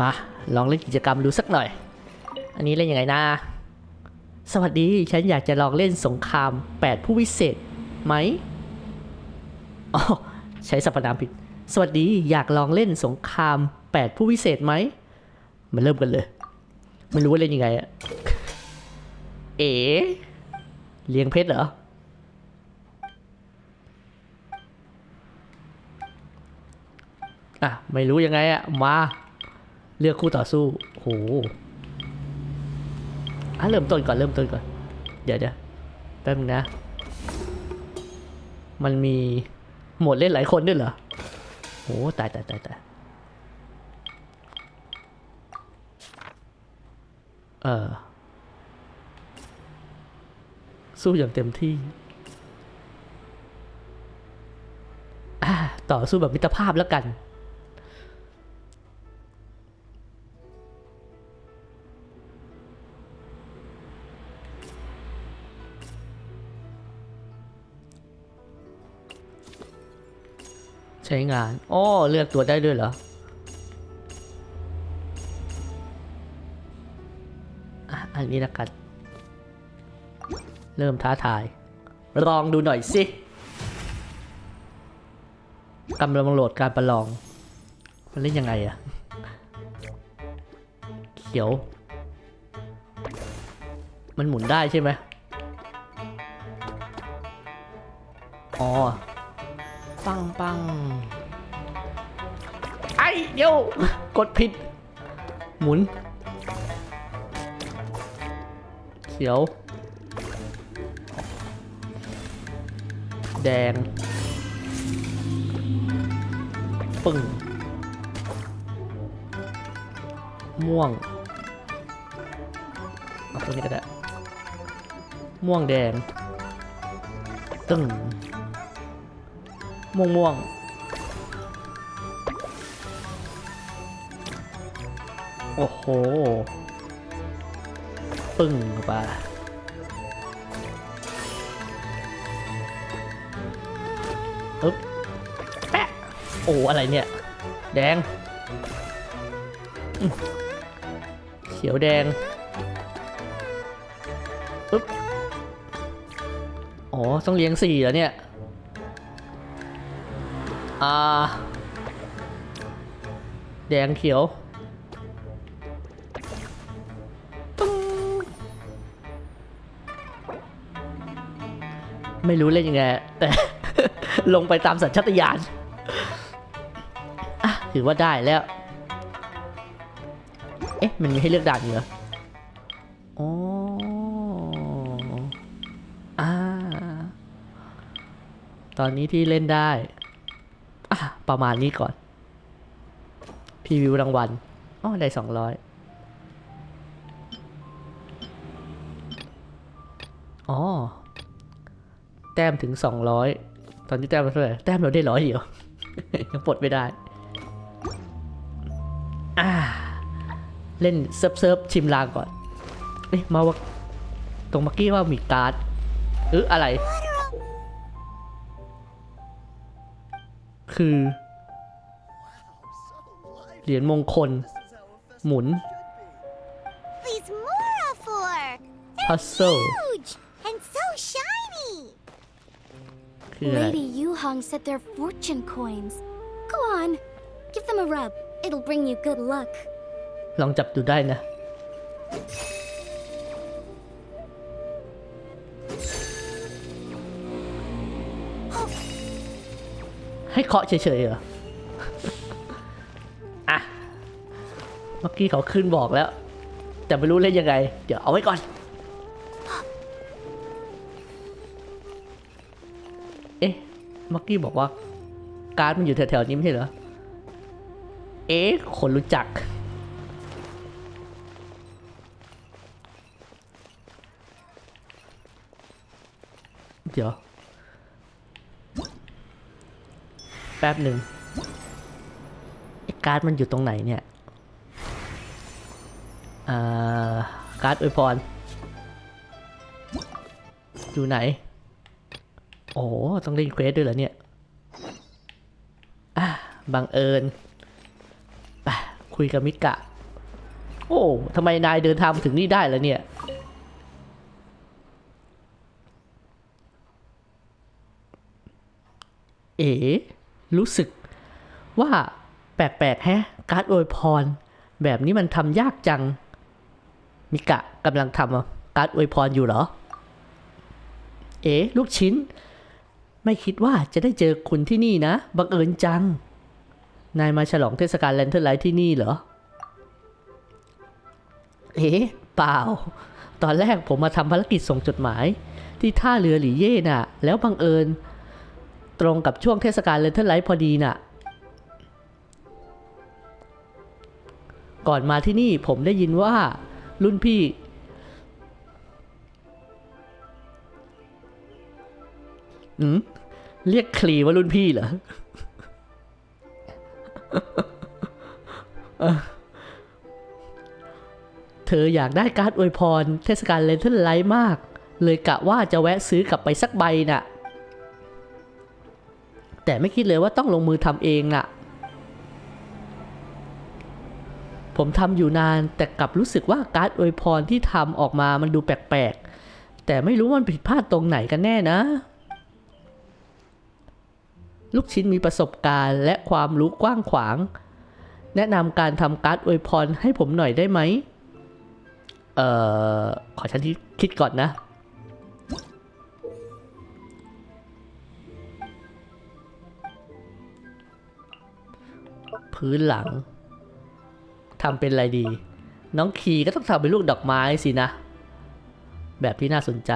มา ลองเล่นกิจกรรมดูสักหน่อย อันนี้เล่นยังไงนะ สวัสดีฉันอยากจะลองเล่นสงคราม 8 ผู้วิเศษไหมอ๋อใช้สรรพนามผิด สวัสดีอยากลองเล่นสงคราม 8 ผู้วิเศษไหมมาเริ่มกันเลยไม่รู้ว่าเล่นยังไงอะเอ๋เลี้ยงเพชรเหรอ อะ ไม่รู้ยังไงอะมา เลือกคู่ต่อสู้โหอะเริ่มต้นก่อนเริ่มต้นก่อน เดี๋ยวเดี๋ยวแป๊บนึงนะ มันมีโหมดเล่นหลายคนด้วยเหรอโหตายตายตายตายเออสู้อย่างเต็มที่อ่าต่อสู้แบบมิตรภาพแล้วกัน ใช้งานอ้อเลือกตัวได้ด้วยเหรออันนี้ละกัน เริ่มท้าทาย ลองดูหน่อยสิกำลังโหลดการประลอง มันเล่นยังไงอะเขียว มันหมุนได้ใช่ไหมอ๋อ ปังปังไอ้เดี๋ยวกดผิด หมุน เขียว แดง ปึ้ง ม่วงเอาตัวนี้ก็ได้ ม่วงแดง ตึ้ง ม่วงม่วงโอ้โห ปึ้งเข้าไปอึ๊บแปะโอ้อะไรเนี่ย แดง เขียวแดงอึ๊บอ๋อ ต้องเลี้ยงสี่เหรอเนี่ย อ่า แดงเขียวตึ้งไม่รู้เล่นยังไง แต่ลงไปตามสัญชาตญาณอะถือว่าได้แล้ว เอ๊ะ มันมีให้เลือกด่านอยู่เหรออ๋ออ่าตอนนี้ที่เล่นได้ ประมาณนี้ก่อนพรีวิวรางวัลอ๋อได้สองร้อยอ๋อ แต้มถึงสองร้อยตอนนี้แต้มเราเท่าไหร่แต้มเราได้ร้อยเดียว ยังปลดไม่ได้อ่าเล่นเซิร์ฟเซิร์ฟชิมลางก่อนเอ๊ะมาว่าตรงเมื่อกี้ว่ามีการ์ดเอออะไร คือ เหรียญมงคล หมุน These Mora for? พัซเซิล Huge and so shiny. คืออะไร Lady Yuhong said they're fortune coins. Go on, give them a rub. It'll bring you good luck. ลองจับดูได้นะ ให้เคาะเฉยๆเหรอ อะ เมื่อกี้เขาขึ้นบอกแล้ว แต่ไม่รู้เล่นยังไง เดี๋ยวเอาไว้ก่อน เอ๊ะเมื่อกี้บอกว่า การ์ดมันอยู่แถวๆนี้ไม่ใช่เหรอ เอ๊ะ คนรู้จักเดี๋ยว แป๊บหนึ่งไอ้การ์ดมันอยู่ตรงไหนเนี่ยอ่าการ์ดอวยพร อยู่ไหน โอ้ต้องเล่นเควสด้วยเหรอเนี่ยอะบังเอิญไปคุยกับมิกะ โอ้ทำไมนายเดินทางมาถึงนี่ได้ล้วเนี่ย เอ๋ รู้สึกว่าแปลกๆแฮะการ์ดอวยพร แบบนี้มันทำยากจัง มิกะกำลังทำการ์ดอวยพรอยู่เหรอ เอ๋ลูกชิ้น ไม่คิดว่าจะได้เจอคุณที่นี่นะ บังเอิญจัง นายมาฉลองเทศกาลแลนเทอร์ไลท์ที่นี่เหรอ เอ๊ะเปล่า ตอนแรกผมมาทำภารกิจส่งจดหมาย ที่ท่าเรือหลีเย่น่ะ แล้วบังเอิญ ตรงกับช่วงเทศกาลเลนเทอร์ไลท์พอดีน่ะ ก่อนมาที่นี่ผมได้ยินว่ารุ่นพี่ อืม เรียกคลีว่ารุ่นพี่เหรอเธออยากได้การ์ดอวยพร เทศกาลเลนเทอร์ไลท์มาก เลยกะว่าจะแวะซื้อกลับไปสักใบน่ะ แต่ไม่คิดเลยว่าต้องลงมือทำเองน่ะ ผมทำอยู่นานแต่กลับรู้สึกว่าการ์ดอวยพรที่ทำออกมามันดูแปลกๆ แต่ไม่รู้มันผิดพลาดตรงไหนกันแน่นะ ลูกชิ้นมีประสบการณ์และความรู้กว้างขวาง แนะนำการทำการ์ดอวยพรให้ผมหน่อยได้ไหมเอ่อ ขอฉันที่คิดก่อนนะ พื้นหลังทำเป็นอะไรดี น้องคีก็ต้องทำเป็นลูกดอกไม้สินะ แบบที่น่าสนใจ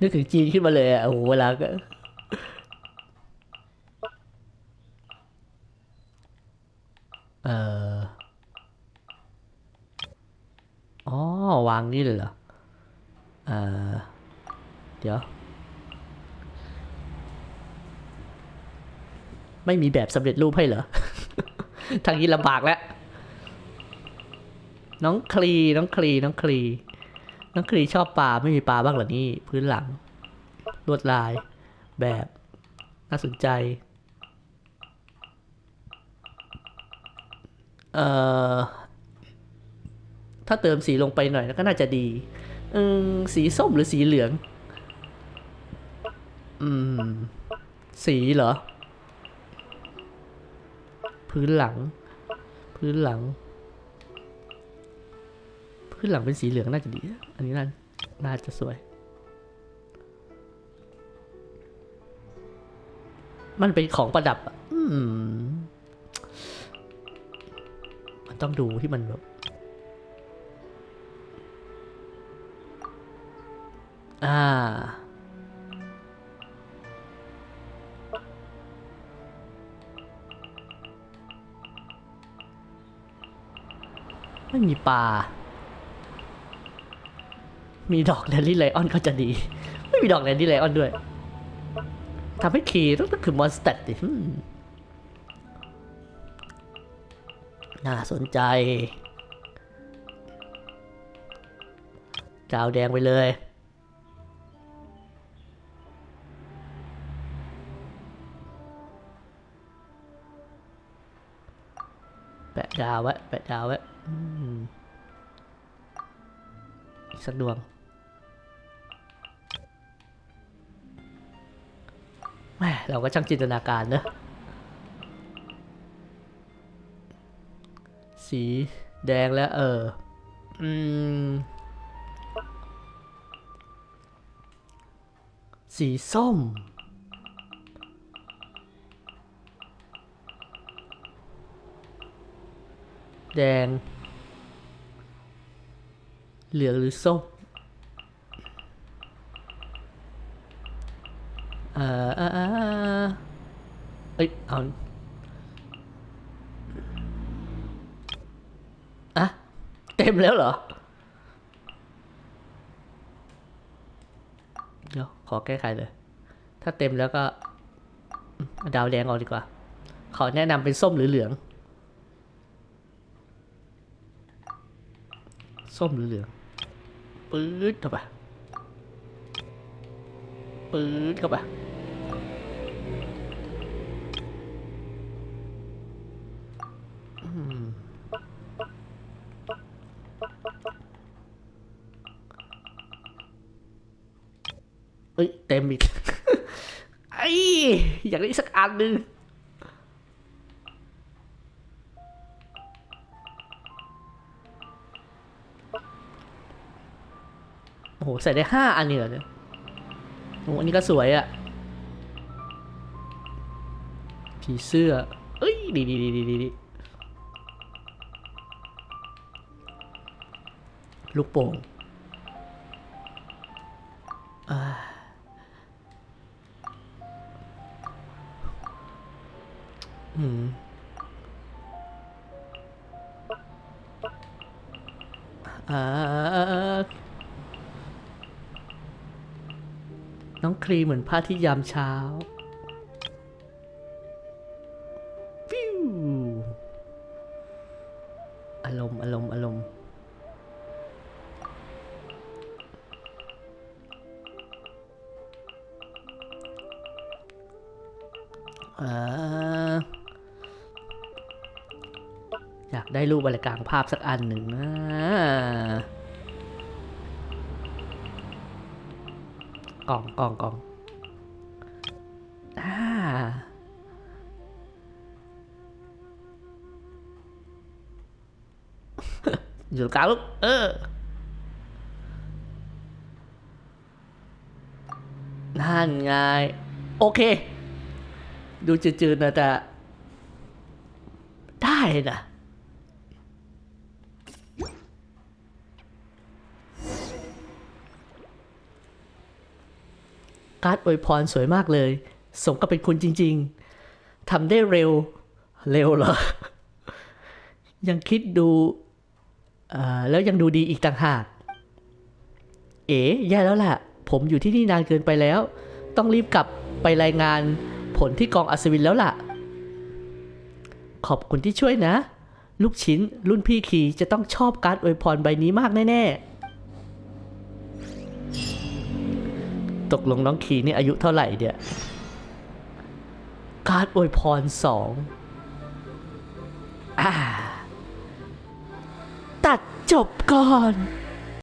นึกถึงจีนขึ้นมาเลยอะโอ้โหเวลาก็เอออ๋อ วางนี่เลยเหรอ เออ เดี๋ยว ไม่มีแบบสำเร็จรูปให้เหรอ ทางนี้ลำบากแล้ว น้องคลี น้องคลี น้องคลี น้องคลีชอบปลา ไม่มีปลาบ้างเหรอนี่ พื้นหลัง ลวดลาย แบบ น่าสนใจ เอ่อถ้าเติมสีลงไปหน่อยก็น่าจะดี อืมสีส้มหรือสีเหลือง อืม สีเหรอ พื้นหลัง พื้นหลัง พื้นหลังเป็นสีเหลืองน่าจะดี อันนี้น่าน่าจะสวย มันเป็นของประดับอะอืม มันต้องดูที่มันแบบอ่า ไม่มีปลา มีดอกแดนลี่ไลออนก็จะดี ไม่มีดอกแดนลี่ไลออนด้วยทำให้คีต้องต้องคือมอนสเตดดิน่าสนใจจาวแดงไปเลยแปะดาวไว้แปะดาวไว้ อีกสักดวง แหม่เราก็ช่างจินตนาการเนอะสีแดงแล้วเออ อืม สีส้มแดง เหลืองหรือส้มเอ่อเอ่อเออเอ้ยเอาอะเต็มแล้วเหรอ เดี๋ยว ขอแก้ไขเลย ถ้าเต็มแล้วก็ ดาวแดงออกดีกว่า ขอแนะนำเป็นส้มหรือเหลือง ส้มหรือเหลือง ปื๊ดเข้าไปปปืนเข้าไปเอ้ยเต็มอีกไอ้อยากได้สักอันหนึ่ง โอ้โหใส่ได้ห้าอันนี่เหรอเนี่ยโอ้โหอันนี้ก็สวยอะผีเสื้อ เอ้ย ดีดีดีดีดีดลูกโป่งอ่าอืมอ่า ครีเหมือนพระอาที่ยามเช้าฟิวอารมณ์อารมณ์อารมณ์อ่าอยากได้รูปอะไรกลางภาพสักอันหนึ่งนะ กล่องกล่องกล่องอ่าอยู่กลางลูกเออนั่นไง โอเค ดูจืดๆนะแต่ได้นะ การ์ดอวยพรสวยมากเลย สมกับเป็นคุณจริง ๆทำได้เร็ว เร็วเหรอ ยังคิดดูแล้วยังดูดีอีกต่างหาก เอ๋แย่แล้วล่ะ ผมอยู่ที่นี่นานเกินไปแล้ว ต้องรีบกลับไปรายงานผลที่กองอัศวินแล้วล่ะ ขอบคุณที่ช่วยนะ ลูกชิ้นรุ่นพี่คีจะต้องชอบการ์ดอวยพรใบนี้มากแน่ ๆ ตกลงน้องคีนี่อายุเท่าไหร่เดียการ์ดอวยพรสองอตัดจบก่อน